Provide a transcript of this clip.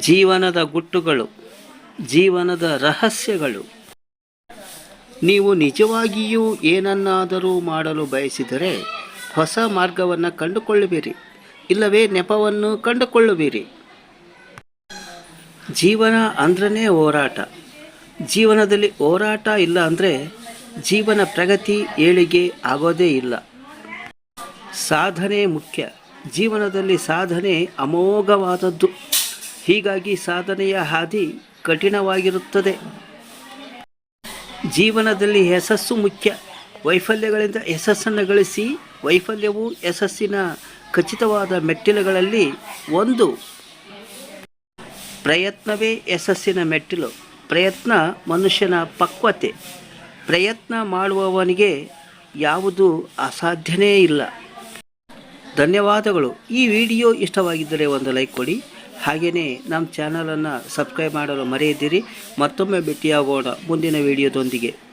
ಜೀವನದ ಗುಟ್ಟುಗಳು, ಜೀವನದ ರಹಸ್ಯಗಳು. ನೀವು ನಿಜವಾಗಿಯೂ ಏನನ್ನಾದರೂ ಮಾಡಲು ಬಯಸಿದರೆ ಹೊಸ ಮಾರ್ಗವನ್ನು ಕಂಡುಕೊಳ್ಳುವಿರಿ, ಇಲ್ಲವೇ ನೆಪವನ್ನು ಕಂಡುಕೊಳ್ಳುವಿರಿ. ಜೀವನ ಅಂದ್ರೇ ಹೋರಾಟ. ಜೀವನದಲ್ಲಿ ಹೋರಾಟ ಇಲ್ಲ ಅಂದರೆ ಜೀವನ ಪ್ರಗತಿ ಏಳಿಗೆ ಆಗೋದೇ ಇಲ್ಲ. ಸಾಧನೆ ಮುಖ್ಯ. ಜೀವನದಲ್ಲಿ ಸಾಧನೆ ಅಮೋಘವಾದದ್ದು. ಹೀಗಾಗಿ ಸಾಧನೆಯ ಹಾದಿ ಕಠಿಣವಾಗಿರುತ್ತದೆ. ಜೀವನದಲ್ಲಿ ಯಶಸ್ಸು ಮುಖ್ಯ. ವೈಫಲ್ಯಗಳಿಂದ ಯಶಸ್ಸನ್ನು ಗಳಿಸಿ ವೈಫಲ್ಯವು ಯಶಸ್ಸಿನ ಖಚಿತವಾದ ಮೆಟ್ಟಿಲುಗಳಲ್ಲಿ ಒಂದು. ಪ್ರಯತ್ನವೇ ಯಶಸ್ಸಿನ ಮೆಟ್ಟಿಲು. ಪ್ರಯತ್ನ ಮನುಷ್ಯನ ಪಕ್ವತೆ. ಪ್ರಯತ್ನ ಮಾಡುವವನಿಗೆ ಯಾವುದು ಅಸಾಧ್ಯನೇ ಇಲ್ಲ. ಧನ್ಯವಾದಗಳು. ಈ ವಿಡಿಯೋ ಇಷ್ಟವಾಗಿದ್ದರೆ ಒಂದು ಲೈಕ್ ಕೊಡಿ. ಹಾಗೆಯೇ ನಮ್ಮ ಚಾನಲನ್ನು ಸಬ್ಸ್ಕ್ರೈಬ್ ಮಾಡಲು ಮರೆಯದಿರಿ. ಮತ್ತೊಮ್ಮೆ ಭೇಟಿಯಾಗೋಣ ಮುಂದಿನ ವಿಡಿಯೋದೊಂದಿಗೆ.